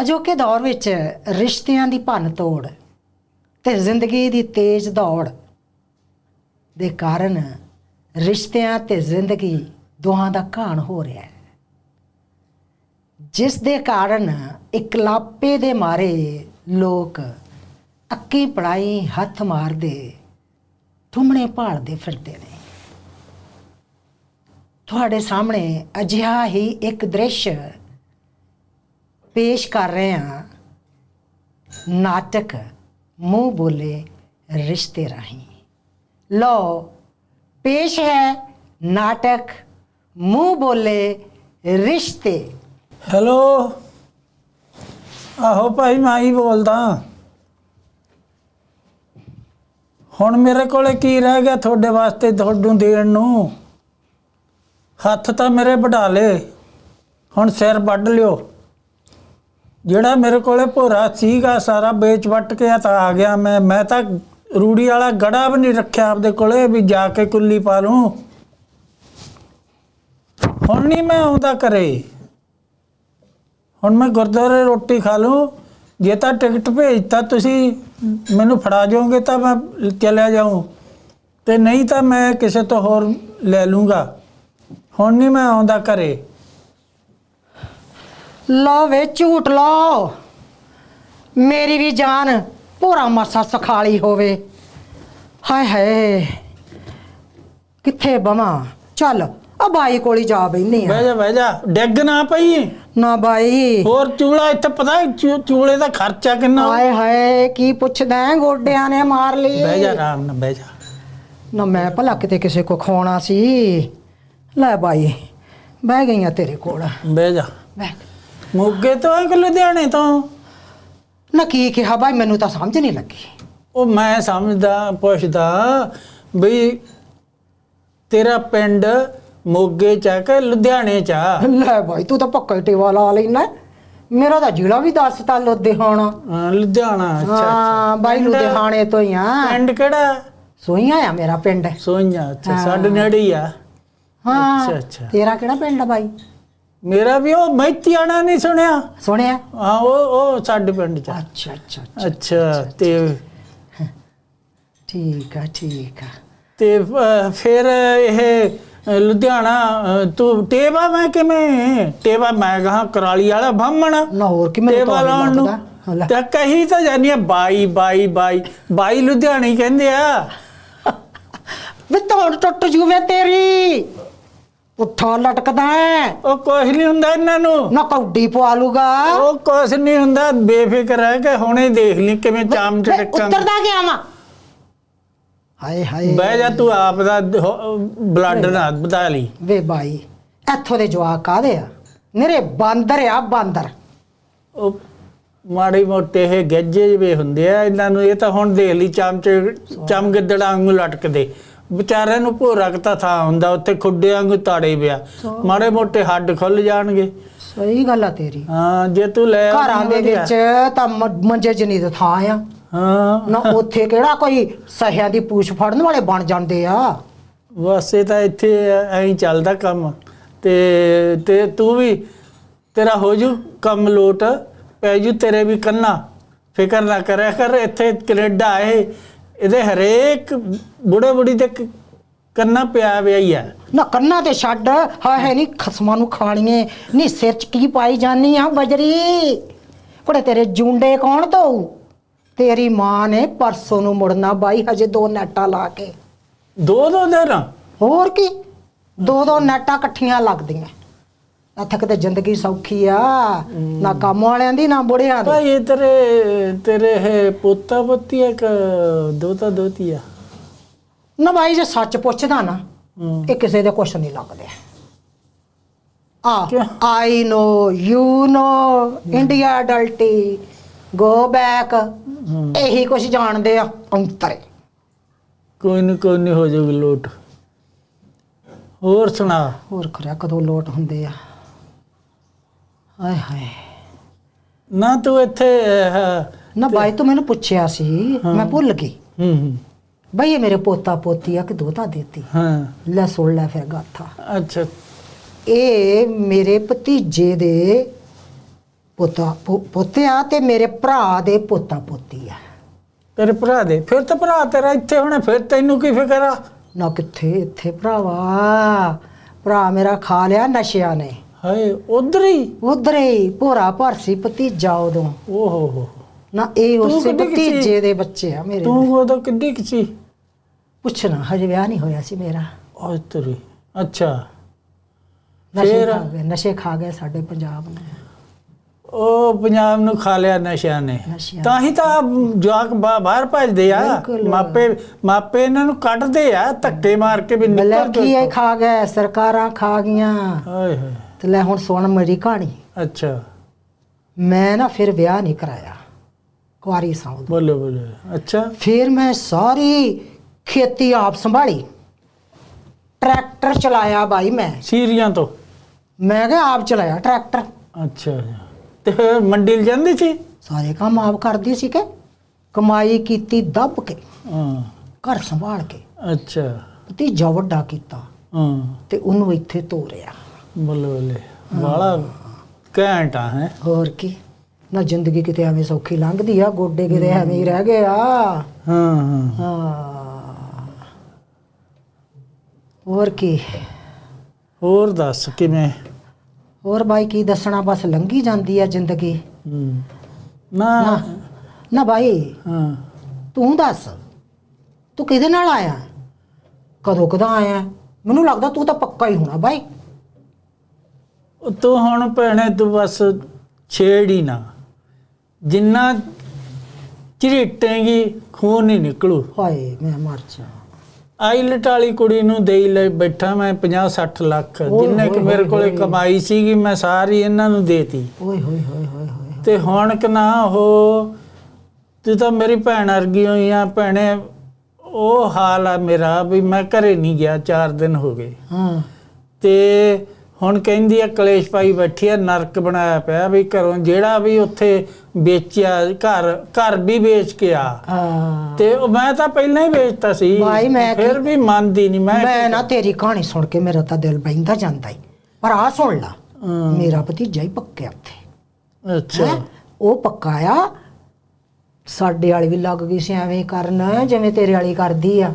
ਅਜੋਕੇ ਦੌਰ ਵਿੱਚ ਰਿਸ਼ਤਿਆਂ ਦੀ ਭੰਨ ਤੋੜ ਤੇ ਜ਼ਿੰਦਗੀ ਦੀ ਤੇਜ਼ ਦੌੜ ਦੇ ਕਾਰਨ ਰਿਸ਼ਤਿਆਂ ਤੇ ਜ਼ਿੰਦਗੀ ਦੋਹਾਂ ਦਾ ਘਾਣ ਹੋ ਰਿਹਾ ਹੈ। ਜਿਸ ਦੇ ਕਾਰਨ ਇਕਲਾਪੇ ਦੇ ਮਾਰੇ ਲੋਕ ਅੱਕੀ ਪੜਾਈ ਹੱਥ ਮਾਰਦੇ ਠੁੰਮਣੇ ਭਾਲਦੇ ਫਿਰਦੇ ਨੇ। ਤੁਹਾਡੇ ਸਾਹਮਣੇ ਅਜਿਹਾ ਹੀ ਇੱਕ ਦ੍ਰਿਸ਼ ਪੇਸ਼ ਕਰ ਰਹੇ ਹਾਂ। ਨਾਟਕ ਮੂੰਹ ਬੋਲੇ ਰਿਸ਼ਤੇ ਰਾਹੀਂ। ਲਓ, ਪੇਸ਼ ਹੈ ਨਾਟਕ ਮੂੰਹ ਬੋਲੇ ਰਿਸ਼ਤੇ। ਹੈਲੋ, ਆਹੋ ਭਾਈ ਮੈਂ ਹੀ ਬੋਲਦਾ। ਹੁਣ ਮੇਰੇ ਕੋਲੇ ਕੀ ਰਹਿ ਗਿਆ ਤੁਹਾਡੇ ਵਾਸਤੇ ਤੁਹਾਨੂੰ ਦੇਣ ਨੂੰ? ਹੱਥ ਤਾਂ ਮੇਰੇ ਵਢਾ ਲੇ ਹੁਣ ਸਿਰ ਵੱਢ ਲਿਓ। ਜਿਹੜਾ ਮੇਰੇ ਕੋਲੇ ਭੋਰਾ ਸੀਗਾ, ਸਾਰਾ ਵੇਚ ਵੱਟ ਕੇ ਤਾਂ ਆ ਗਿਆ ਮੈਂ। ਮੈਂ ਤਾਂ ਰੂੜੀ ਵਾਲਾ ਗੜਾ ਵੀ ਨਹੀਂ ਰੱਖਿਆ ਆਪਦੇ ਕੋਲੇ ਵੀ ਜਾ ਕੇ ਕੁੱਲੀ ਪਾ ਲੂੰ। ਹੁਣ ਨਹੀਂ ਮੈਂ ਆਉਂਦਾ ਕਰੇ ਹੁਣ ਮੈਂ ਗੁਰਦੁਆਰੇ ਰੋਟੀ ਖਾ ਲੂੰ। ਜੇ ਤਾਂ ਟਿਕਟ ਭੇਜਤਾ ਤੁਸੀਂ, ਮੈਨੂੰ ਫੜਾ ਜਾਓਗੇ ਤਾਂ ਮੈਂ ਚਲਿਆ ਜਾਊਂ। ਤੇ ਨਹੀਂ ਤਾਂ ਮੈਂ ਕਿਸੇ ਤੋਂ ਹੋਰ ਲੈ ਲੂੰਗਾ। ਹੁਣ ਨਹੀਂ ਮੈਂ ਆਉਂਦਾ ਘਰੇ। ਲਓ ਵੇ ਝੂਟ ਲਓ। ਮੇਰੀ ਵੀ ਜਾਨ ਪੂਰਾ ਮਰਸਾ ਸਖਾਲੀ ਹੋਵੇ। ਹਾਏ ਹਾਏ ਕਿੱਥੇ ਬਵਾਂ? ਚੱਲ ਆ ਬਾਈ ਕੋਲ ਹੀ ਜਾ ਬੈਨੇ ਆ। ਬਹਿ ਜਾ ਬਹਿ ਜਾ। ਡਿੱਗ ਨਾ ਪਈ। ਨਾ ਬਾਈ। ਹੋਰ ਚੂਲਾ ਇੱਥੇ ਪਤਾ ਹੈ ਚੂ- ਚੂਲੇ ਦਾ ਖਰਚਾ ਕਿੰਨਾ? ਹਾਏ ਹਾਏ ਕੀ ਪੁੱਛਦਾ ਹੈ? ਗੋਡਿਆਂ ਨੇ ਮਾਰ ਲਈ। ਬਹਿ ਜਾ ਆਰਾਮ ਨਾਲ ਬਹਿ ਜਾ। ਨਾ ਮੈਂ ਭਲਾ ਕਿਤੇ ਕਿਸੇ ਕੋ ਖਵਾਉਣਾ ਸੀ। ਲੈ ਬਾਈ ਬਹਿ ਗਈਆਂ ਤੇਰੇ ਕੋਲ। ਬਹਿ ਜਾ। ਬਹਿ। ਮੋਗੇ ਤੋਂ ਆ ਕਿ ਲੁਧਿਆਣੇ ਤੋਂ? ਨਾ ਕੀ ਕਿਹਾ ਬਾਈ ਮੈਨੂੰ ਤਾਂ ਸਮਝ ਨਹੀਂ ਲੱਗੀ। ਉਹ ਮੈਂ ਸਮਝਦਾ ਪੁੱਛਦਾ ਬਈ ਤੇਰਾ ਪਿੰਡ ਮੋਗੇ ਚ ਆ ਕਿ ਲੁਧਿਆਣੇ ਚ ਆ? ਲੈ ਬਾਈ ਤੂੰ ਤਾਂ ਪੱਕਾ ਹੀ ਟੇਵਾ ਲਾ ਲੈਣਾ ਮੇਰਾ ਤਾਂ ਜ਼ਿਲ੍ਹਾ ਵੀ ਦੱਸਤਾ ਲੁਧਿਆਣਾ। ਹਾਂ, ਲੁਧਿਆਣਾ ਅੱਛਾ ਹਾਂ ਪਿੰਡ- ਲੁਧਿਆਣੇ ਤੋਂ ਹੀ ਆ। ਪਿੰਡ ਕਿਹੜਾ? ਸੋਈਆਂ ਆ ਮੇਰਾ ਪਿੰਡ। ਸੋਈਆਂ ਅੱਛਾ। ਸਾਡੇ ਨੇੜੇ ਹੀ ਆ। ਹਾਂ ਅੱਛਾ, ਅੱਛਾ। ਤੇਰਾ ਕਿਹੜਾ ਪਿੰਡ ਆ ਬਾਈ? ਮੇਰਾ ਵੀ ਉਹ ਮੈਤੀਆਣਾ ਨਹੀਂ ਸੁਣਿਆ। ਸੁਣਿਆ? ਹਾਂ ਉਹ ਉਹ ਸਾਡੇ ਪਿੰਡ ਚ। ਅੱਛਾ ਅੱਛਾ ਅੱਛਾ। ਅੱਛਾ ਤੇ ਠੀਕ ਆ ਠੀਕ ਆ। ਤੇ ਫਿਰ ਇਹ ਲੁਧਿਆਣਾ ਤੂੰ ਟੇਵਾ ਮੈਂ ਕਿਵੇਂ? ਟੇਵਾ ਮੈਂ ਕਹਾ ਕਰਾਲੀ ਵਾਲਾ ਬਾਹਮਣ। ਨਾ ਹੋਰ ਕੀ ਮੈਨੂੰ ਟੇਵਾ ਲਾਉਣ ਨੂੰ। ਤੇ ਕਹੀ ਤਾਂ ਜਾਨੀ ਆ ਬਾਈ ਬਾਈ ਬਾਈ ਬਾਈ ਲੁਧਿਆਣੀ ਕਹਿੰਦੇ ਆ। ਵੇ ਤੋੜ ਟੁੱਟ ਜੂਵੇ ਤੇਰੀ। ਪੁੱਠਾ ਲਟਕਦਾ ਹੈ। ਉਹ ਕੁਛ ਨਹੀਂ ਹੁੰਦਾ ਇਹਨਾਂ ਨੂੰ। ਨਾ ਕੌਡੀ ਪਵਾ ਲੂਗਾ। ਉਹ ਕੁਛ ਨਹੀਂ ਹੁੰਦਾ ਬੇਫਿਕਰ ਹੈ ਕਿ ਹੁਣੇ ਦੇਖ ਲਈ ਕਿਵੇਂ ਚਾਮ ਵੇ, ਚਟਕਾਂ ਉੱਤਰਦਾ ਗਿਆ ਵਾ? ਹਾਏ ਹਾਏ। ਬਹਿ ਜਾ ਤੂੰ ਆਪ ਦਾ ਬਲੱਡ ਨਾ ਵਧਾ ਲਈ। ਵੇ ਬਾਈ ਇੱਥੋਂ ਦੇ ਜਵਾਕ ਕਾਦੇ ਆ? ਨਿਰੇ ਬਾਂਦਰ ਆ ਬਾਂਦਰ। ਉਹ ਮਾੜੇ ਮੋਟੇ ਇਹ ਗੱਜੇ ਜਿਹੇ ਹੁੰਦੇ ਆ ਇਹਨਾਂ ਨੂੰ ਇਹ ਤਾਂ ਹੁਣ ਦੇਖ ਲਈ ਚਮਚ ਚਮ ਗਿੱਦੜਾਂ ਵਾਂਗੂ ਲਟਕਦੇ। ਵਿਚਾਰਿਆਂ ਨੂੰ ਭੋਰਾ ਤਾਂ ਥਾਂ ਹੁੰਦਾ ਉੱਥੇ ਖੁੱਡੇ ਵਾਂਗੂ ਤਾੜੇ ਪਿਆ। ਮਾੜੇ ਮੋਟੇ ਹੱਡ ਖੁੱਲ ਜਾਣਗੇ। ਸਹੀ ਗੱਲ ਆ ਤੇਰੀ। ਹਾਂ ਜੇ ਤੂੰ ਲੈ ਆਉਂਦੀ ਘਰਾਂ ਦੇ ਵਧੀਆ। ਵਿੱਚ ਤਾਂ ਮ- ਮੰਜੇ ਜਨੀ ਦਾ ਥਾਂ ਆ। ਹਾਂ। ਨਾ ਉੱਥੇ ਕਿਹੜਾ ਕੋਈ ਸਹਿਆ ਦੀ ਪੂਛ ਫੜਨ ਵਾਲੇ ਬਣ ਜਾਂਦੇ ਆ। ਇਹ ਤਾਂ ਇੱਥੇ ਐਂ ਹੀ ਚੱਲਦਾ ਕੰਮ। ਤੇ ਤੇ ਤੂੰ ਵੀ ਤੇਰਾ ਹੋ ਜੂ ਕੰਮ ਲੋਟ। ਪੈ ਜੂ ਤੇਰੇ ਵੀ ਕੰਨਾ। ਫਿਕਰ ਨਾ ਕਰਿਆ ਕਰ ਇੱਥੇ ਕੈਨੇਡਾ ਆਏ ਇਹਦੇ ਹਰੇਕ ਬੁੜੇ ਬੁੜੀ ਦੇ ਕ- ਕੰਨਾ ਪਿਆ ਪਿਆ ਹੀ ਆ। ਨਾ ਕੰਨਾਂ ਤੇ ਛੱਡ ਹਾਏ ਹਾਏ ਨਹੀਂ ਖਸਮਾਂ ਨੂੰ ਖਾਣੀਏ। ਨਹੀਂ ਸਿਰ ਚ ਕੀ ਪਾਈ ਜਾਨੀ ਆ ਬਜਰੀ? ਕੁੜੇ ਤੇਰੇ ਜੁੰਡੇ ਕੌਣ ਧੋਊ? ਤੇਰੀ ਮਾਂ ਨੇ ਪਰਸੋਂ ਨੂੰ ਮੁੜਨਾ ਬਾਈ ਹਜੇ ਦੋ ਨੈਟਾਂ ਲਾ ਕੇ। ਦੋ ਦੋ ਦਿਨ ਹੋਰ ਕੀ? ਦੋ ਦੋ ਨੈਟਾਂ ਇਕੱਠੀਆਂ ਲੱਗਦੀਆਂ। ਇੱਥੇ ਕਿਤੇ ਜ਼ਿੰਦਗੀ ਸੌਖੀ ਆ ਨਾ ਕੰਮ ਵਾਲਿਆਂ ਦੀ ਨਾ ਬੁੜਿਆਂ ਦੀ। ਭਾਈ ਇਹ ਤੇਰੇ ਤੇਰੇ ਇਹ ਪੋਤਾ ਪੋਤੀ ਇੱਕ ਦੋਤਾ ਦੋਤੀ ਆ? ਨਾ ਬਾਈ ਜੇ ਸੱਚ ਪੁੱਛਦਾ ਨਾ ਹੂੰ। ਇਹ ਕਿਸੇ ਦੇ ਕੁਛ ਨਹੀਂ ਲੱਗਦੇ। ਆ? I know you know India ਡਲਟੀ go back ਹੂੰ। ਇਹੀ ਕੁਛ ਜਾਣਦੇ ਆ ਅੰਤਰੇ। ਕੋਈ ਨਹੀਂ ਕੋਈ ਨਹੀਂ ਹੋ ਜਾਊਗੀ ਲੋਟ। ਹੋਰ ਸੁਣਾ? ਹੋਰ ਖਰਿਆ ਕਦੋਂ ਲੋਟ ਹੁੰਦੇ ਆ? ਹਾਏ ਹਾਏ। ਨਾ ਤੂੰ ਇੱਥੇ ਨਾ ਬਾਈ ਤੂੰ ਮੈਨੂੰ ਪੁੱਛਿਆ ਸੀ ਮੈਂ ਭੁੱਲ ਗਈ। ਹੂੰ ਹੂੰ। ਬਈ ਇਹ ਮੇਰੇ ਪੋਤਾ ਪੋਤੀ ਆ ਕਿ ਦੋਤਾ ਦੇਤੀ। ਹਾਂ। ਲੈ ਸੁਣ ਲੈ ਫਿਰ ਗਾਥਾ ਅੱਛਾ। ਇਹ ਮੇਰੇ ਭਤੀਜੇ ਦੇ ਪੋਤਾ ਪੋ- ਪੋਤਿਆ ਤੇ ਮੇਰੇ ਭਰਾ ਦੇ ਪੋਤਾ ਪੋਤੀ ਆ। ਤੇਰੇ ਭਰਾ ਦੇ? ਫਿਰ ਤਾਂ ਭਰਾ ਤੇਰਾ ਇੱਥੇ ਹੋਣਾ ਫਿਰ ਤੈਨੂੰ ਕੀ ਫਿਕਰ ਆ? ਨਾ ਕਿੱਥੇ ਇੱਥੇ ਭਰਾਵਾ। ਭਰਾ ਮੇਰਾ ਖਾ ਲਿਆ ਨਸ਼ਿਆਂ ਨੇ। ਹਾਏ ਉਧਰ ਹੀ। ਉਧਰ ਹੀ ਭੋਰਾ ਭਰਸੀ ਭਤੀਜਾ ਉਦੋਂ। ਓਹੋ ਹੋ। ਨਾ ਇਹ ਤੂੰ ਉਸੇ ਕਿੱਡੀ? ਭਤੀਜੇ ਦੇ ਬੱਚੇ ਆ ਮੇਰੇ ਤੂੰ ਉਦੋਂ ਕਿੱਡੀ ਕੁ ਸੀ? ਪੁੱਛਣਾ ਹਜੇ ਵਿਆਹ ਨਹੀਂ ਹੋਇਆ ਸੀ ਮੇਰਾ। ਓਏ ਤੇਰੀ। ਅੱਛਾ। ਨਸ਼ੇ ਫੇਰ? ਖਾ ਗਏ ਨਸ਼ੇ ਖਾ ਗਏ ਸਾਡੇ ਪੰਜਾਬ ਨੇ। ਉਹ ਪੰਜਾਬ ਨੂੰ ਖਾ ਲਿਆ ਨਸ਼ਿਆਂ ਨੇ। ਨਸ਼ਿਆਂ ਤਾਂ ਹੀ ਤਾਂ ਜਵਾਕ ਬਾ- ਬਾਹਰ ਭੱਜਦੇ ਆ। ਬਿਲਕੁਲ। ਮਾਪੇ ਮਾਪੇ ਇਹਨਾਂ ਨੂੰ ਕੱਢਦੇ ਆ ਧੱਕੇ ਮਾਰ ਕੇ ਵੀ ਨਿਕਲ ਬਲੈਕੀ ਇਹ ਖਾ ਗਏ ਸਰਕਾਰਾਂ ਖਾ ਗਈਆਂ। ਹਾਏ ਹਾਏ। ਤੇ ਲੈ ਹੁਣ ਸੁਣ ਮੇਰੀ ਕਹਾਣੀ। ਅੱਛਾ। ਮੈਂ ਨਾ ਫਿਰ ਵਿਆਹ ਨਹੀਂ ਕਰਾਇਆ ਕੁਆਰੀ ਸਾਂ ਉਦੋਂ। ਬੋਲੋ ਬੋਲੋ। ਅੱਛਾ। ਫਿਰ ਮੈਂ ਸਾਰੀ ਖੇਤੀ ਆਪ ਸੰਭਾਲੀ। ਟਰੈਕਟਰ ਚਲਾਇਆ ਬਾਈ ਮੈਂ। ਸੀਰੀਆਂ ਤੋਂ? ਮੈਂ ਕਿਹਾ ਆਪ ਚਲਾਇਆ ਟਰੈਕਟਰ। ਅੱਛਾ ਤੇ ਮੰਡੀ ਲ ਜਾਂਦੀ ਸੀ? ਸਾਰੇ ਕੰਮ ਆਪ ਕਰਦੀ ਸੀ ਕਿ ਕਮਾਈ ਕੀਤੀ ਦੱਬ ਕੇ ਹਾਂ। ਘਰ ਸੰਭਾਲ ਕੇ। ਅੱਛਾ। ਭਤੀਜਾ ਵੱਡਾ ਕੀਤਾ ਹਾਂ। ਤੇ ਉਹਨੂੰ ਇੱਥੇ ਤੋਰਿਆ। ਬੋਲੋ ਬੋਲੇ ਵਾਲਾ ਘੈਂਟਾ ਹੈ। ਹੋਰ ਕੀ? ਨਾ ਜ਼ਿੰਦਗੀ ਕਿਤੇ ਐਵੇਂ ਸੌਖੀ ਲੰਘਦੀ ਆ ਗੋਡੇ ਕਿਤੇ ਐਵੇਂ ਹੀ ਰਹਿ ਗਏ ਆ। ਹਾਂ ਹਾਂ। ਹਾਂ। ਹੋਰ ਕੀ? ਹੋਰ ਦੱਸ ਕਿਵੇਂ? ਹੋਰ ਬਾਈ ਕੀ ਦੱਸਣਾ? ਬਸ ਲੰਘੀ ਜਾਂਦੀ ਆ ਜ਼ਿੰਦਗੀ। ਹੂੰ। ਨਾ ਨਾ ਬਾਈ। ਹਾਂ। ਤੂੰ ਦੱਸ। ਤੂੰ ਕਿਹਦੇ ਨਾਲ ਆਇਆ? ਕਦੋਂ ਕਦੋਂ ਆਇਆ? ਮੈਨੂੰ ਲੱਗਦਾ ਤੂੰ ਤਾਂ ਪੱਕਾ ਹੀ ਹੋਣਾ ਬਾਈ। ਤੂੰ ਹੁਣ ਭੈਣੇ ਤੂੰ ਬਸ ਛੇੜ ਹੀ ਨਾ। ਜਿੰਨਾ ਝਰੀਟੇਂਗੀ ਖੂਨ ਨਹੀਂ ਨਿਕਲੂ। ਹਾਏ ਮੈਂ ਮਰ ਜਾ। ਆਈਲਟ ਵਾਲੀ ਕੁੜੀ ਨੂੰ ਦੇਈ ਲੈ ਬੈਠਾ ਮੈਂ 50 60 ਲੱਖ ਜਿੰਨੇ ਕਿ ਮੇਰੇ ਕੋਲੇ। ਕਮਾਈ ਸੀਗੀ ਮੈਂ ਸਾਰੀ ਇਹਨਾਂ ਨੂੰ ਦੇਤੀ। ਓਏ ਹੋਏ ਹੋਏ ਹੋਏ ਹੋਏ। ਤੇ ਹੁਣ ਕਿ ਨਾ ਉਹ ਤੂੰ ਤਾਂ ਮੇਰੀ ਭੈਣ ਵਰਗੀ ਹੋਈ ਆ। ਭੈਣੇ ਉਹ ਹਾਲ ਆ ਮੇਰਾ ਵੀ ਮੈਂ ਘਰੇ ਨਹੀਂ ਗਿਆ 4 ਦਿਨ ਹੋ ਗਏ। ਹਾਂ। ਤੇ ਹੁਣ ਕਹਿੰਦੀ ਆ ਕਲੇਸ਼ ਪਾਈ ਬੈਠੀ ਆ ਨਰਕ ਬਣਾਇਆ ਪਿਆ ਵੀ ਘਰੋਂ ਜਿਹੜਾ ਵੀ ਉੱਥੇ ਵੇਚਿਆ ਘਰ ਘਰ ਵੀ ਵੇਚ ਕੇ ਆ। ਤੇ ਮੈਂ ਤਾਂ ਪਹਿਲਾਂ ਹੀ ਵੇਚਤਾ ਸੀ। ਫਿਰ ਵੀ ਮੰਨਦੀ ਨਹੀਂ ਮੈਂ ਮੈਂ ਨਾ ਤੇਰੀ ਕਹਾਣੀ ਸੁਣ ਕੇ ਮੇਰਾ ਤਾਂ ਦਿਲ ਬਹਿੰਦਾ ਜਾਂਦਾ ਹੀ ਪਰ ਆ ਸੁਣ ਲਾ ਮੇਰਾ ਭਤੀਜਾ ਹੀ ਪੱਕਿਆ ਉੱਥੇ। ਅੱਛਾ? ਉਹ ਪੱਕਾਇਆ ਸਾਡੇ ਵਾਲੀ ਵੀ ਲੱਗ ਗਈ ਸੀ ਐਵੇਂ ਕਰਨ ਜਿਵੇਂ ਤੇਰੇ ਵਾਲੀ ਕਰਦੀ ਆ।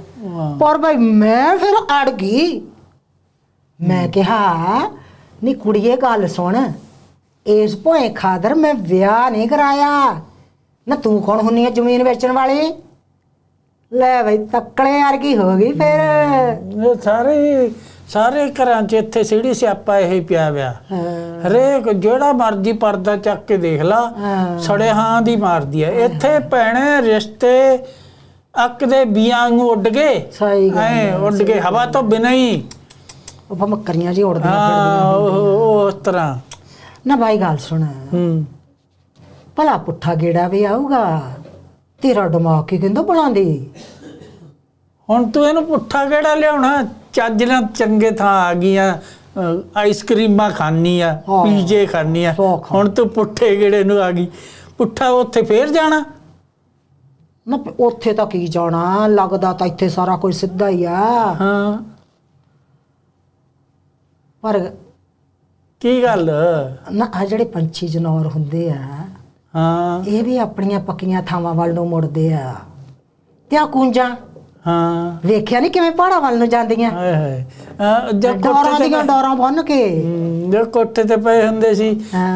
ਪਰ ਭਾਈ ਮੈਂ ਫਿਰ ਅੜ ਗਈ। ਮੈਂ ਕਿਹਾ ਨੀ ਕੁੜੀਏ ਗੱਲ ਸੁਣ। ਇਸ ਭੋਏ ਖਾਦਰ ਮੈਂ ਵਿਆਹ ਨਹੀਂ ਕਰਾਇਆ। ਨਾ ਤੂੰ ਕੌਣ ਹੁੰਨੀ ਆ ਜ਼ਮੀਨ ਵੇਚਣ ਵਾਲੀ? ਲੈ ਬਈ ਤੱਕਲੇ ਵਰਗੀ ਹੋ ਗਈ ਫਿਰ। ਇਹ ਸਾਰੇ ਸਾਰੇ ਘਰਾਂ 'ਚ ਇੱਥੇ ਸਿਹੜੀ ਸਿਆਪਾ ਇਹ ਹੀ ਪਿਆ ਵਿਆ। ਹਾਂ, ਹਰੇਕ ਜਿਹੜਾ ਮਰਜ਼ੀ ਪਰਦਾ ਚੱਕ ਕੇ ਦੇਖ ਲਾ ਹਾਂ। ਸੜੇ ਹਾਂ ਦੀ ਮਾਰਦੀ ਐ। ਇੱਥੇ ਭੈਣੇ ਰਿਸ਼ਤੇ ਅੱਕ ਦੇ ਬੀਆਂ ਨੂੰ ਉੱਡ ਗਏ। ਸਹੀ ਗੱਲ ਐ ਉੱਡ ਗਏ। ਹਵਾ ਤੋਂ ਬਿਨਾਂ ਹੀ ਉਹ ਭਮੱਕਰੀਆਂ ਜੀ ਉੜਦੀਆਂ ਹਾਂ ਉਹ ਉਹ ਉਸ ਤਰ੍ਹਾਂ। ਫਿਰਦੀਆਂ। ਨਾ ਬਾਈ ਗੱਲ ਸੁਣ। ਹੂੰ। ਭਲਾ ਪੁੱਠਾ ਗੇੜਾ ਵੀ ਆਊਗਾ ਤੇਰਾ ਦਿਮਾਗ ਕੀ ਕਹਿੰਦਾ ਬਣਾਉਂਦੀ ਹੁਣ ਤੂੰ ਇਹਨੂੰ ਪੁੱਠਾ ਕਿਹੜਾ ਲਿਆਉਣਾ ਚੱਜ ਨਾਲ ਚੰਗੇ ਥਾਂ ਆ ਗਈਆਂ ਅ, ਆਈਸਕ੍ਰੀਮਾਂ ਖਾਣੀ ਆ ਹਾਂ। ਪੀਜੇ ਖਾਣੀ ਆ। ਸੌ ਖਾ। ਹੁਣ ਤੂੰ ਪੁੱਠੇ ਕਿਹੜੇ ਨੂੰ ਆ ਗਈ। ਪੁੱਠਾ ਉੱਥੇ ਫੇਰ ਜਾਣਾ? ਨਾ ਉੱਥੇ ਤਾਂ ਕੀ ਜਾਣਾ? ਲੱਗਦਾ ਤਾਂ ਇੱਥੇ ਸਾਰਾ ਕੁਝ ਸਿੱਧਾ ਹੀ ਆ। ਹਾਂ। ਪਰ ਕੀ ਗੱਲ? ਨਾ ਆ ਜਿਹੜੇ ਪੰਛੀ ਜਨੌਰ ਹੁੰਦੇ ਆ ਹਾਂ। ਇਹ ਵੀ ਆਪਣੀਆਂ ਪੱਕੀਆਂ ਥਾਵਾਂ ਵੱਲ ਨੂੰ ਮੁੜਦੇ ਆ। ਤੇ ਆ ਕੁੰਜਾਂ? ਹਾਂ। ਵੇਖਿਆ ਨਹੀਂ ਕਿਵੇਂ ਪਹਾੜਾਂ ਵੱਲ ਨੂੰ ਜਾਂਦੀਆਂ? ਹਾਏ ਹਾਏ। ਜਦ ਡੋਰਾਂ ਦੀਆਂ ਡੋਰਾਂ ਬੰਨ ਕੇ। ਜਦ ਕੋਠੇ ਤੇ ਪਏ ਹੁੰਦੇ ਸੀ।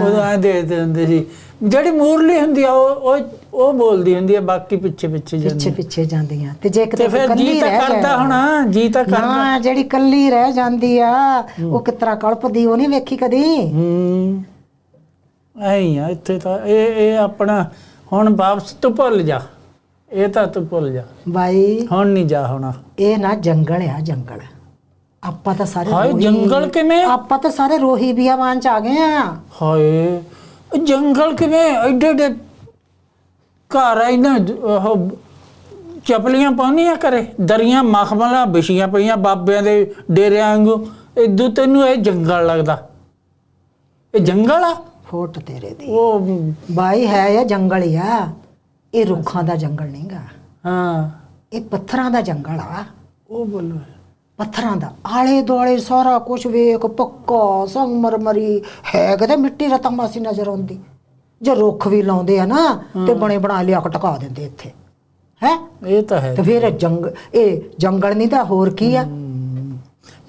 ਉਦੋਂ ਐ ਦੇਖਦੇ ਹੁੰਦੇ ਸੀ ਜਿਹੜੀ ਮੂਰਲੀ ਹੁੰਦੀ ਆ ਉਹ ਉਹ ਉਹ ਬੋਲਦੀ ਹੁੰਦੀ ਆ ਬਾਕੀ ਪਿੱਛੇ ਪਿੱਛੇ ਪਿੱਛੇ ਜਾਂਦੀ ਪਿੱਛੇ ਜਾਂਦੀਆਂ। ਤੇ ਜੇ ਤੇ ਕਿਤੇ ਕੱਲੀ ਜੀ ਤਾਂ ਰਹਿ ਕਰਦਾ ਜਾਏ- ਹੋਣਾ ਜੀ ਤਾਂ ਕਰਦਾ। ਨਾ ਜਿਹੜੀ ਕੱਲੀ ਰਹਿ ਜਾਂਦੀ ਆ ਉਹ ਕਿਤਰਾ ਕਲਪਦੀ ਉਹ ਨਹੀਂ ਵੇਖੀ ਕਦੀ? ਹੂੰ। ਐਂ ਆ ਇੱਥੇ ਤਾਂ ਇਹ ਇਹ ਆਪਣਾ ਹੁਣ ਵਾਪਸ ਤੂੰ ਭੁੱਲ ਜਾ। ਇਹ ਤਾਂ ਤੂੰ ਭੁੱਲ ਜਾ। ਬਾਈ। ਹੁਣ ਨਹੀਂ ਜਾ ਹੋਣਾ। ਇਹ ਨਾ ਜੰਗਲ ਆ ਜੰਗਲ। ਆਪਾਂ ਤਾਂ ਸਾਰੇ ਹਾਏ ਜੰਗਲ ਕਿਵੇਂ? ਆਪਾਂ ਤਾਂ ਸਾਰੇ ਰੋਹੀ ਬਿਆਬਾਨ ਚ ਆ ਗਏ ਆ। ਹਾਏ ਜੰਗਲ ਕਿਵੇਂ ਐਡੇ ਐਡੇ ਘਰ ਆ ਇਹਨਾਂ ਉਹ ਚਪਲੀਆਂ ਪਾਉਣੀਆਂ ਕਰੇ ਦਰੀਆਂ ਮਖਮਲਾਂ ਵਿਛੀਆਂ ਪਈਆਂ ਬਾਬਿਆਂ ਦੇ ਡੇਰਿਆਂ ਵਾਂਗੂ। ਇਦੂ ਤੈਨੂੰ ਇਹ ਜੰਗਲ ਲੱਗਦਾ। ਇਹ ਜੰਗਲ ਆ? ਫੋਟ ਤੇਰੇ ਦੀ। ਉਹ ਬਾਈ ਹੈ ਇਹ ਜੰਗਲ ਹੀ ਆ? ਇਹ ਰੁੱਖਾਂ ਦਾ ਜੰਗਲ ਨਹੀਂਗਾ ਹਾਂ। ਇਹ ਪੱਥਰਾਂ ਦਾ ਜੰਗਲ ਆ। ਉਹ ਬੋਲੋ। ਪੱਥਰਾਂ ਦਾ ਆਲੇ ਦੁਆਲੇ ਸਾਰਾ ਕੁਝ ਵੇਖ ਪੱਕਾ ਸੰਗਮਰਮਰੀ ਹੈ ਕਿਤੇ ਮਿੱਟੀ ਰਤਮਾਸੀ ਨਜ਼ਰ ਆਉਂਦੀ। ਜੇ ਰੁੱਖ ਵੀ ਲਾਉਂਦੇ ਆ ਨਾ ਤੇ ਬਣੇ ਬਣਾ ਲਿਆ ਟਕਾ ਦਿੰਦੇ ਇੱਥੇ। ਹੈ? ਇਹ ਤਾਂ ਹੈ ਤੇ ਫਿਰ ਜੰਗ ਇਹ ਜੰਗਲ ਨਹੀਂ ਤਾਂ ਹੋਰ ਕੀ ਆ?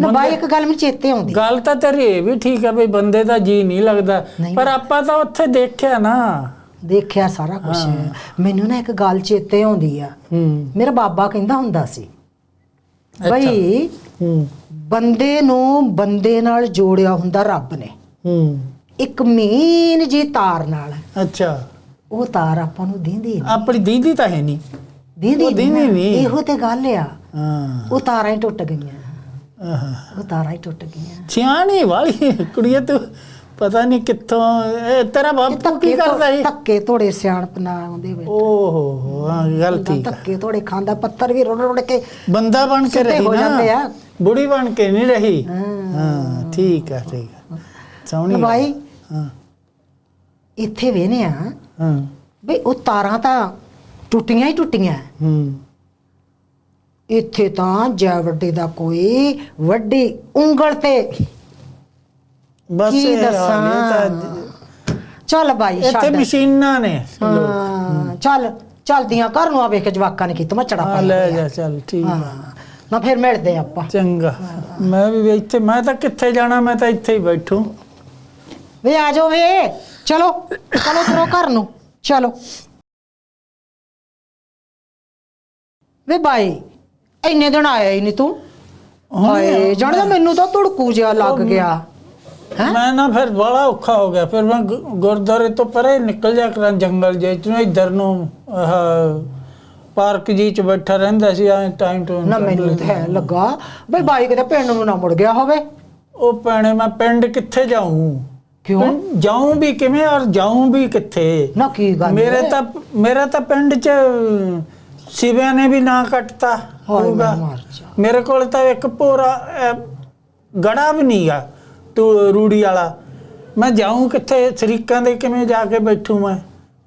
ਨਾ ਬਾਈ ਇੱਕ ਗੱਲ ਮੈਨੂੰ ਚੇਤੇ ਆਉਂਦੀ। ਗੱਲ ਤਾਂ ਤੇਰੀ ਇਹ ਵੀ ਠੀਕ ਹੈ ਵੀ ਬੰਦੇ ਦਾ ਜੀ ਨਹੀਂ ਲੱਗਦਾ। ਪਰ ਆਪਾਂ ਤਾਂ ਉੱਥੇ ਦੇਖਿਆ ਨਾ। ਦੇਖਿਆ ਸਾਰਾ ਕੁਝ ਮੈਨੂੰ ਨਾ ਇੱਕ ਗੱਲ ਚੇਤੇ ਆਉਂਦੀ ਆ। ਮੇਰਾ ਬਾਬਾ ਕਹਿੰਦਾ ਹੁੰਦਾ ਸੀ ਬਈ ਹੂੰ। ਬੰਦੇ ਨੂੰ ਬੰਦੇ ਨਾਲ ਜੋੜਿਆ ਹੁੰਦਾ ਰੱਬ ਨੇ। ਹੂੰ। ਇੱਕ ਮੀਨ ਜੀ ਤਾਰ ਨਾਲ। ਅੱਛਾ। ਉਹ ਤਾਰ ਆਪਾਂ ਨੂੰ ਦਿੰਦੀ ਨਹੀਂ। ਆਪਣੀ ਦੀਦੀ ਤਾਂ ਹੈ ਨਹੀਂ। ਦਿੰਦੀ ਉਹ ਦਿੰਦੀ। ਨਹੀਂ। ਇਹੋ ਤੇ ਗੱਲ ਆ। ਹਾਂ। ਉਹ ਤਾਰਾਂ ਹੀ ਟੁੱਟ ਗਈਆਂ। ਆਹ। ਉਹ ਤਾਰਾਂ ਹੀ ਟੁੱਟ ਗਈਆਂ। ਸਿਆਣੀ ਵਾਲੀ ਕੁੜੀਏ ਤੂੰ। ਪਤਾ ਨਹੀਂ ਕਿੱਥੋਂ ਇਹ ਤੇਰਾ ਬਾਪੂ ਕੀ ਕਰਦਾ ਸੀ? ਧੱਕੇ ਥੋੜੇ ਸਿਆਣਪ ਨਾ ਆਉਂਦੇ ਵੇ ਓਹੋ ਹਾਂ ਗੱਲ ਠੀਕ ਆ। ਧੱਕੇ ਥੋੜੇ ਖਾਂਦਾ ਪੱਤਰ ਵੀ ਰੋੜ ਰੋੜ ਕੇ ਬੰਦਾ ਬਣ ਕੇ ਰਹੀ ਹੋ ਨਾ। ਬੁੜੀ ਬਣ ਕੇ ਨਹੀਂ ਰਹੀ। ਹਾਂ। ਹਾਂ ਠੀਕ ਆ ਠੀਕ ਆ। ਸੋਹਣੀ ਬਾਈ ਹਾਂ। ਇੱਥੇ ਵੇਨੇ ਆ ਹਾਂ। ਬਈ ਉਹ ਤਾਰਾਂ ਤਾਂ ਟੁੱਟੀਆਂ ਹੀ ਟੁੱਟੀਆਂ। ਹੂੰ। ਇੱਥੇ ਤਾਂ ਜੈ ਵੱਡੇ ਦਾ ਕੋਈ ਵੱਡੀ ਉਂਗਲ ਤੇ ਬਸ ਕੀ ਇਹ ਹਾਲ ਦੱਸਾਂ? ਤਾਂ ਚੱਲ ਬਾਈ ਇੱਥੇ ਛੱਡ। ਮਸ਼ੀਨਾਂ ਨੇ। ਹਾਂ ਚੱਲ ਚਲਦੀਆਂ ਘਰ ਨੂੰ ਆ ਵੇਖ ਜਵਾਕਾਂ ਨੇ ਕੀਤਾ ਹਾਂ ਪਾਇਆ ਲੈ। ਜਾ ਚੱਲ ਠੀਕ ਆ। ਹਾਂ ਨਾ ਫਿਰ ਮਿਲਦੇ ਆਪਾਂ। ਚੰਗਾ। ਮੈਂ ਵੀ ਇੱਥੇ ਮੈਂ ਤਾਂ ਕਿੱਥੇ ਜਾਣਾ ਮੈਂ ਤਾਂ ਇੱਥੇ ਹੀ ਬੈਠੂ। ਵੇ ਆ ਜਾਓ ਵੇ। ਚਲੋ ਚਲੋ ਤੁਰੋ ਘਰ ਨੂੰ। ਚਲੋ। ਵੇ ਬਾਈ ਇੰਨੇ ਦਿਨ ਆਇਆ ਹੀ ਨਹੀਂ ਤੂੰ। ਹਾਏ ਜਾਣਦਾ ਮੈਨੂੰ ਤਾਂ ਧੜਕੂ ਜਿਹਾ ਲੱਗ ਗਿਆ। ਮੈਂ ਨਾ ਫਿਰ ਬੜਾ ਔਖਾ ਹੋ ਗਿਆ ਫਿਰ ਮੈਂ ਗੁ- ਗੁਰਦੁਆਰੇ ਤੋਂ ਪਰੇ ਨਿਕਲ ਜਾ ਕਰਾਂ ਜੰਗਲ ਜੇ ਚ ਇੱਧਰ ਨੂੰ ਆਹ ਪਾਰਕ ਜੀ ਚ ਬੈਠਾ ਰਹਿੰਦਾ ਸੀ ਐ ਟਾਈਮ ਟੂ ਨਾ ਮੈਨੂੰ ਤਾਂ ਲੱਗਾ ਬਈ ਬਾਈ ਕਿਤੇ ਪਿੰਡ ਨੂੰ ਨਾ ਮੁੜ ਗਿਆ ਹੋਵੇ। ਉਹ ਭੈਣੇ ਮੈਂ ਪਿੰਡ ਕਿੱਥੇ ਜਾਊਂ? ਕਿਉਂ? ਪਿੰਡ ਜਾਊਂ ਵੀ ਕਿਵੇਂ ਔਰ ਜਾਊਂ ਵੀ ਕਿੱਥੇ? ਨਾ ਕੀ ਗੱਲ ਮੇਰੇ? ਤਾਂ ਮੇਰਾ ਤਾਂ ਪਿੰਡ ਚ ਸਿਵਿਆਂ ਨੇ ਵੀ ਨਾ ਕੱਟਤਾ ਹੋਊਗਾ। ਮਰ ਜਾ। ਮੇਰੇ ਕੋਲ ਤਾਂ ਇੱਕ ਪੂਰਾ ਗੜਾ ਵੀ ਨਹੀਂਗਾ ਤੂੰ ਰੂੜੀ ਵਾਲਾ। ਮੈਂ ਜਾਊਂ ਕਿੱਥੇ? ਸ਼ਰੀਕਾਂ ਦੇ ਕਿਵੇਂ ਜਾ ਕੇ ਬੈਠੂ ਮੈਂ?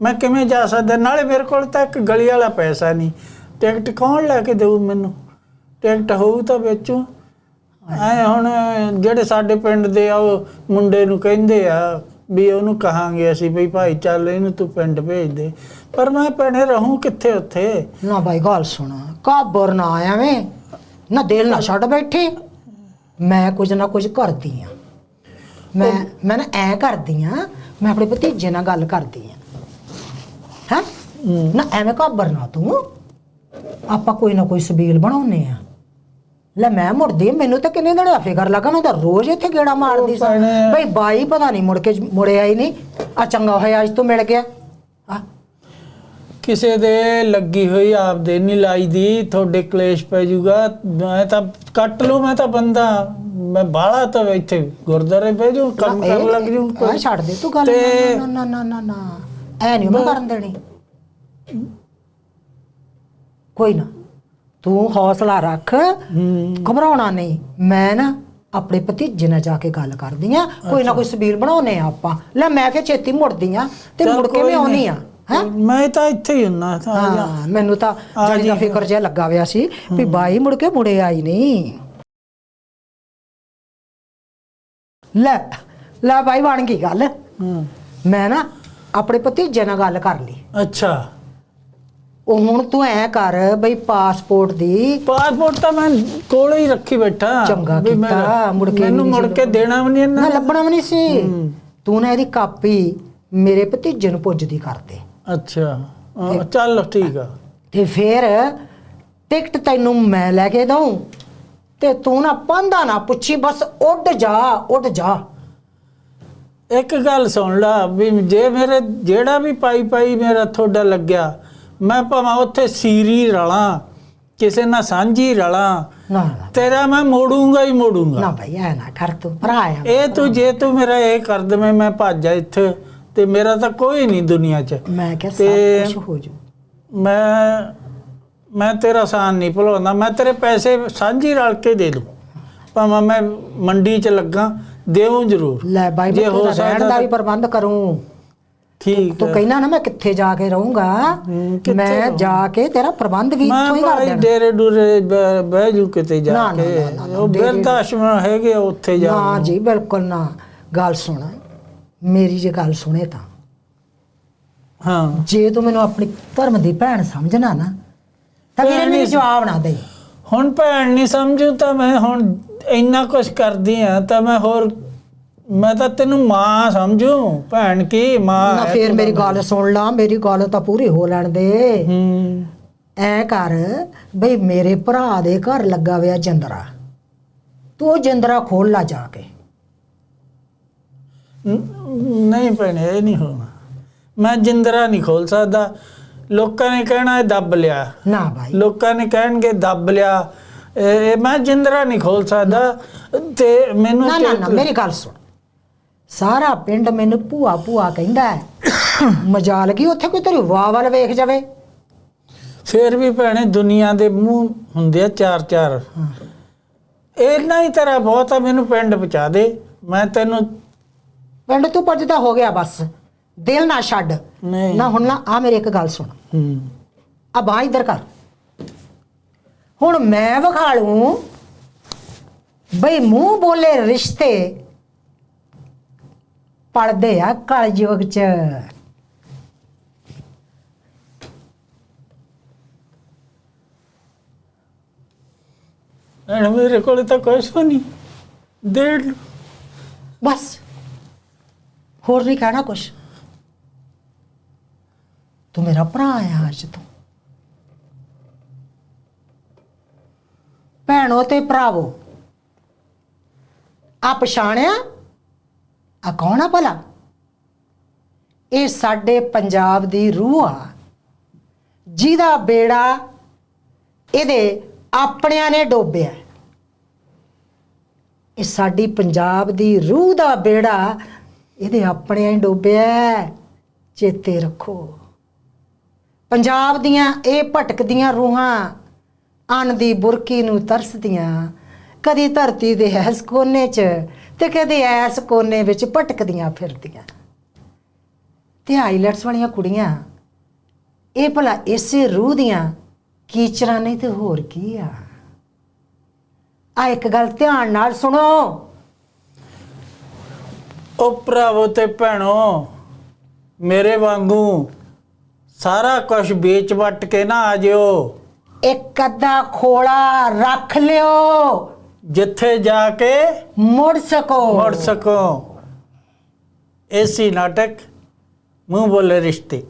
ਮੈਂ ਕਿਵੇਂ ਜਾ ਸਕਦਾ? ਨਾਲੇ ਮੇਰੇ ਕੋਲ ਤਾਂ ਇੱਕ ਗਲੀ ਵਾਲਾ ਪੈਸਾ ਨਹੀਂ। ਟਿਕਟ ਕੌਣ ਲੈ ਕੇ ਦੇਊ ਮੈਨੂੰ? ਟਿਕਟ ਹੋਊ ਤਾਂ ਵੇਚੂ। ਐ ਹੁਣ ਜਿਹੜੇ ਸਾਡੇ ਪਿੰਡ ਦੇ ਆ, ਉਹ ਮੁੰਡੇ ਨੂੰ ਕਹਿੰਦੇ ਆ ਵੀ ਉਹਨੂੰ ਕਹਾਂਗੇ ਅਸੀਂ ਵੀ ਭਾਈ ਚੱਲ ਇਹਨੂੰ ਤੂੰ ਪਿੰਡ ਭੇਜ ਦੇ। ਪਰ ਮੈਂ ਭੈਣੇ ਰਹੂੰ ਕਿੱਥੇ ਉੱਥੇ? ਨਾ ਬਾਈ, ਗੱਲ ਸੁਣ। ਕਾਬਰ ਨਾ ਐਵੇਂ ਨਾ ਦਿਲ ਨਾ ਛੱਡ ਬੈਠੀ। ਮੈਂ ਕੁਝ ਨਾ ਕੁਝ ਕਰਦੀ ਆ। ਮੈਂ ਮੈਂ ਨਾ ਐ ਕਰਦੀ ਆ ਮੈਂ ਆਪਣੇ ਭਤੀਜੇ ਨਾਲ ਗੱਲ ਕਰਦੀ ਆ। ਹੈ? ਨਾ ਐਵੇਂ ਕਾਬਰ ਨਾ ਤੂੰ। ਆਪਾਂ ਕੋਈ ਨਾ ਕੋਈ ਸਬੀਲ ਬਣਾਉਨੇ ਆ। ਲੈ ਮੈਂ ਮੁੜਦੀ ਮੈਨੂੰ ਤਾਂ ਕਿੰਨੇ ਦਿਨ ਦਾ ਫਿਕਰ ਲੱਗਾ ਮੈਂ ਤਾਂ ਰੋਜ਼ ਇੱਥੇ ਗੇੜਾ ਮਾਰਦੀ ਸਾਂ। ਭੈਣੇ। ਬਈ ਬਾਈ ਪਤਾ ਨਹੀਂ ਮੁੜ ਕੇ ਮੁੜਿਆ ਹੀ ਨਹੀਂ। ਆ ਚੰਗਾ ਹੋਇਆ ਅੱਜ ਤੋਂ ਮਿਲ ਗਿਆ। ਆ ਕਿਸੇ ਦੇ ਲੱਗੀ ਹੋਈ ਆਪਦੇ ਨਹੀਂ ਲਾਈ ਦੀ ਤੁਹਾਡੇ ਕਲੇਸ਼ ਪੈ ਜਾਊਗਾ ਮੈਂ ਤਾਂ ਕੱਟ ਲੂ ਮੈਂ ਤਾਂ ਬੰਦਾ ਮੈਂ ਬਾਹਲਾ ਤਾਂ ਇੱਥੇ ਗੁਰਦਾਰੇ ਪੈ ਜੂ ਕੰਮ ਕਰਨ ਲੱਗ ਜੂ ਆ ਛੱਡ ਦੇ ਤੂੰ ਗੱਲ ਨਾ ਨਾ ਨਾ ਨਾ ਨਾ ਐ ਨਹੀਂ ਮੈਂ ਕਰਨ ਦੇਣੀ। ਕੋਈ ਨਾ ਤੂੰ ਹੌਸਲਾ ਰੱਖ ਘਬਰਾਉਣਾ ਨਹੀਂ ਮੈਂ ਨਾ ਆਪਣੇ ਭਤੀਜੇ ਨਾਲ ਜਾ ਕੇ ਗੱਲ ਕਰਦੀ ਆ ਕੋਈ ਨਾ ਕੋਈ ਸਬੀਲ ਬਣਾਉਨੇ ਆ ਆਪਾਂ। ਲੈ ਮੈਂ ਫਿਰ ਛੇਤੀ ਮੁੜਦੀ ਆ ਤੇ ਮੁੜ ਕੇ ਕੋਈ ਮੈਂ ਆਉਣੀ। ਆ। ਹੈ? ਮੈਂ ਤਾਂ ਇੱਥੇ ਹੀ ਹੁੰਨਾ ਤਾਂ ਆ ਜਾ ਹਾਂ ਮੈਨੂੰ ਤਾਂ ਜਾਣੀ ਦਾ। ਫਿਕਰ ਜਿਹਾ ਲੱਗਾ ਹੋਇਆ ਸੀ ਵੀ ਬਾਈ ਮੁੜ ਕੇ ਮੁੜੇ ਆਈ ਨਹੀਂ। ਲੈ ਲੈ ਬਾਈ ਬਣ ਗਈ ਗੱਲ। ਹੂੰ। ਮੈਂ ਨਾ ਆਪਣੇ ਭਤੀਜੇ ਨਾਲ ਗੱਲ ਕਰ ਲਈ। ਅੱਛਾ। ਉਹ ਹੁਣ ਤੂੰ ਐ ਕਰ ਬਈ ਪਾਸਪੋਰਟ ਦੀ। ਪਾਸਪੋਰਟ ਤਾਂ ਮੈਂ ਕੋਲੇ ਹੀ ਰੱਖੀ ਬੈਠਾ। ਚੰਗਾ ਵੀ ਕੀਤਾ, ਮੇਰਾ- ਮੁੜ ਕੇ ਮੈਨੂੰ ਮੁੜ ਕੇ ਦੇਣਾ ਵੀ ਨਹੀਂ ਨਾ ਇਹਨਾਂ ਲੱਭਣਾ ਵੀ ਨਹੀਂ ਸੀ। ਤੂੰ ਨਾ ਇਹਦੀ ਕਾਪੀ ਮੇਰੇ ਭਤੀਜੇ ਨੂੰ ਪੁੱਜਦੀ ਕਰ ਦੇ। ਅੱਛਾ। ਚੱਲ ਠੀਕ ਆ। ਤੇ ਫਿਰ ਟਿਕਟ ਤੈਨੂੰ ਮੈਂ ਲੈ ਕੇ ਦਊਂ ਤੇ ਤੂੰ ਨਾ ਪੰਦਾ ਨਾ ਪੁੱਛੀ ਬਸ ਉੱਡ ਜਾ ਉੱਡ ਜਾ। ਇੱਕ ਗੱਲ ਸੁਣ ਲਾ ਵੀ ਜੇ ਮੇਰੇ ਜਿਹੜਾ ਵੀ ਪਾਈ ਪਾਈ ਮੇਰਾ ਤੁਹਾਡਾ ਲੱਗਿਆ ਮੈਂ ਭਾਵੇਂ ਉੱਥੇ ਸੀਰੀ ਰਲਾਂ ਕਿਸੇ ਨਾਲ ਸਾਂਝੀ ਰਲਾਂ ਨਾ ਨਾ। ਤੇਰਾ ਮੈਂ ਮੋੜੂੰਗਾ ਹੀ ਮੋੜੂੰਗਾ। ਨਾ ਭਈ ਐ ਨਾ ਕਰ ਤੂੰ ਭਰਾ ਆ। ਇਹ ਤੂੰ ਜੇ ਤੂੰ ਮੇਰਾ ਇਹ ਕਰ ਦਵੇਂ ਮੈਂ ਭੱਜ ਜਾ ਇੱਥੇ। ਤੇ ਮੇਰਾ ਤਾਂ ਕੋਈ ਨਹੀਂ ਦੁਨੀਆ 'ਚ। ਮੈਂ ਕਿਹਾ ਸਭ ਕੁਝ ਹੋ ਜੂ ਮੈਂ ਮੈਂ ਤੇਰਾ ਸਾਨ ਨਹੀਂ ਭੁਲਾਉਂਦਾ। ਮੈਂ ਤੇਰੇ ਪੈਸੇ ਸਾਂਝੀ ਰਲ ਕੇ ਦੇ ਦੂੰ। ਭਾਵੇਂ ਮੈਂ ਮੰਡੀ 'ਚ ਲੱਗਾ ਦੇਉਂ ਜ਼ਰੂਰ। ਲੈ ਬਾਈ ਜੇ ਮੈਂ ਹੋ ਤੇਰਾ ਰਹਿਣ ਸਕਦਾ ਦਾ ਵੀ ਪ੍ਰਬੰਧ ਕਰੂੰ। ਠੀਕ ਤੂੰ ਕਹਿਣਾ ਨਾ ਮੈਂ ਕਿੱਥੇ ਜਾ ਕੇ ਰਹੂੰਗਾ? ਮੈਂ? ਜਾ ਕੇ ਤੇਰਾ ਪ੍ਰਬੰਧ ਵੀ ਇੱਥੋਂ ਮੈਂ ਹੀ ਕਰ ਦੇਣਾ। ਡੇਰੇ ਡੂਰੇ ਬ- ਬਹਿ ਜੂ ਕਿਤੇ ਜਾ ਕੇ। ਉਹ ਡੇਰੇ- ਆਸ਼ਰਮ ਹੈਗੇ ਉੱਥੇ ਜਾ ਨਾ ਜੀ ਬਿਲਕੁਲ ਨਾ। ਗੱਲ ਸੁਣ। ਮੇਰੀ ਜੇ ਗੱਲ ਸੁਣੇ ਤਾਂ। ਹਾਂ। ਜੇ ਤੂੰ ਮੈਨੂੰ ਆਪਣੀ ਧਰਮ ਦੀ ਭੈਣ ਸਮਝਣਾ ਨਾ ਤਾਂ ਵੀਰੇ ਮੈਨੂੰ ਜਵਾਬ ਨਾ ਦੇ। ਹੁਣ ਭੈਣ ਨਹੀਂ ਸਮਝੂ ਤਾਂ ਮੈਂ ਹੁਣ ਇੰਨਾ ਕੁਝ ਕਰਦੀ ਆ ਤਾਂ ਮੈਂ ਹੋਰ ਮੈਂ ਤਾਂ ਤੈਨੂੰ ਮਾਂ ਸਮਝੂ। ਭੈਣ ਕੀ ਮਾਂ ਨਾ ਫੇਰ ਮੇਰੀ। ਗੱਲ ਸੁਣ ਲਾ ਮੇਰੀ ਗੱਲ ਤਾਂ ਪੂਰੀ ਹੋ ਲੈਣ ਦੇ। ਹੂੰ। ਐ ਕਰ ਬਈ ਮੇਰੇ ਭਰਾ ਦੇ ਘਰ ਲੱਗਾ ਹੋਇਆ ਜਿੰਦਰਾ। ਤੂੰ ਜਿੰਦਰਾ ਖੋਲ ਲਾ ਜਾ ਕੇ। ਨਹੀਂ ਭੈਣੇ ਇਹ ਨਹੀਂ ਹੋਣਾ। ਮੈਂ ਜਿੰਦਰਾ ਨਹੀਂ ਖੋਲ ਸਕਦਾ। ਲੋਕਾਂ ਨੇ ਕਹਿਣਾ ਇਹ ਦੱਬ ਲਿਆ। ਨਾ ਭਾਈ। ਲੋਕਾਂ ਨੇ ਕਹਿਣਗੇ ਦੱਬ ਲਿਆ। ਇਹ ਮੈਂ ਜਿੰਦਰਾ ਨਹੀਂ ਖੋਲ ਸਕਦਾ। ਤੇ ਮੈਨੂੰ ਨਾ ਨਾ ਮੇਰੀ ਗੱਲ ਸੁਣ। ਸਾਰਾ ਪਿੰਡ ਮੈਨੂੰ ਭੂਆ ਭੂਆ ਕਹਿੰਦਾ ਹੈ। ਮਜਾਲ ਕੀ ਉੱਥੇ ਕੋਈ ਤੇਰੀ ਵਾਹ ਵੱਲ ਵੇਖ ਜਾਵੇ? ਫੇਰ ਵੀ ਭੈਣੇ ਦੁਨੀਆ ਦੇ ਮੂੰਹ ਹੁੰਦੇ ਆ ਚਾਰ ਚਾਰ। ਇੰਨਾ ਹੀ ਤੇਰਾ ਬਹੁਤ ਆ ਮੈਨੂੰ ਪਿੰਡ ਪਹੁੰਚਾ ਦੇ। ਮੈਂ ਤੈਨੂੰ ਪਿੰਡ ਤੂੰ ਪੱਜਦਾ ਹੋ ਗਿਆ ਬਸ। ਦਿਲ ਨਾ ਛੱਡ। ਨਹੀਂ। ਨਾ ਹੁਣ ਨਾ ਆ ਮੇਰੀ ਇੱਕ ਗੱਲ ਸੁਣ। ਹੂੰ। ਆ ਬਾਹ ਇੱਧਰ ਕਰ। ਹੁਣ ਮੈਂ ਵਿਖਾ ਲੂੰ ਬਈ ਮੂੰਹ ਬੋਲੇ ਰਿਸ਼ਤੇ ਪੜਦੇ ਆ ਕਲਯੁਗ ਚ। ਭੈਣ ਮੇਰੇ ਕੋਲ ਤਾਂ ਵੀ ਨਹੀਂ। ਡੇਢ ਬਸ। ਹੋਰ ਨਹੀਂ ਕਹਿਣਾ ਕੁਛ। ਤੂੰ ਮੇਰਾ ਭਰਾ ਆ ਅੱਜ ਤੋਂ। ਭੈਣੋ ਤੇ ਭਰਾਵੋ ਆ ਪਛਾਣਿਆ ਆ ਕੌਣ ਆ ਭਲਾ? ਇਹ ਸਾਡੇ ਪੰਜਾਬ ਦੀ ਰੂਹ ਆ। ਜਿਹਦਾ ਬੇੜਾ ਇਹਦੇ ਆਪਣਿਆਂ ਨੇ ਡੋਬਿਆ। ਇਹ ਸਾਡੀ ਪੰਜਾਬ ਦੀ ਰੂਹ ਦਾ ਬੇੜਾ ਇਹਦੇ ਆਪਣੇ ਹੀ ਡੋਬਿਆ ਚੇਤੇ ਰੱਖੋ। ਪੰਜਾਬ ਦੀਆਂ ਇਹ ਭਟਕਦੀਆਂ ਰੂਹਾਂ ਅੰਨ ਦੀ ਬੁਰਕੀ ਨੂੰ ਤਰਸਦੀਆਂ। ਕਦੀ ਧਰਤੀ ਦੇ ਐਸ ਕੋਨੇ 'ਚ ਤੇ ਕਦੇ ਐਸ ਕੋਨੇ ਵਿੱਚ ਭਟਕਦੀਆਂ ਫਿਰਦੀਆਂ। ਤੇ ਆਈਲੈਟਸ ਵਾਲੀਆਂ ਕੁੜੀਆਂ, ਇਹ ਭਲਾ ਇਸੇ ਰੂਹ ਦੀਆਂ ਕੀਚਰਾਂ ਨਹੀਂ ਤੇ ਹੋਰ ਕੀ ਆ? ਆ ਇੱਕ ਗੱਲ ਧਿਆਨ ਨਾਲ ਸੁਣੋ। ਉਹ ਭਰਾਵੋ ਤੇ ਭੈਣੋ ਮੇਰੇ ਵਾਂਗੂ ਸਾਰਾ ਕੁਝ ਵੇਚ ਵਟ ਕੇ ਨਾ ਆ ਜਿਓ। ਇੱਕ ਅੱਧਾ ਖੋਲਾ ਰੱਖ ਲਿਓ। ਜਿੱਥੇ ਜਾ ਕੇ ਮੁੜ ਸਕੋ। ਮੁੜ ਸਕੋ। ਐਸੀ ਨਾਟਕ ਮੂੰਹ ਬੋਲੇ ਰਿਸ਼ਤੇ।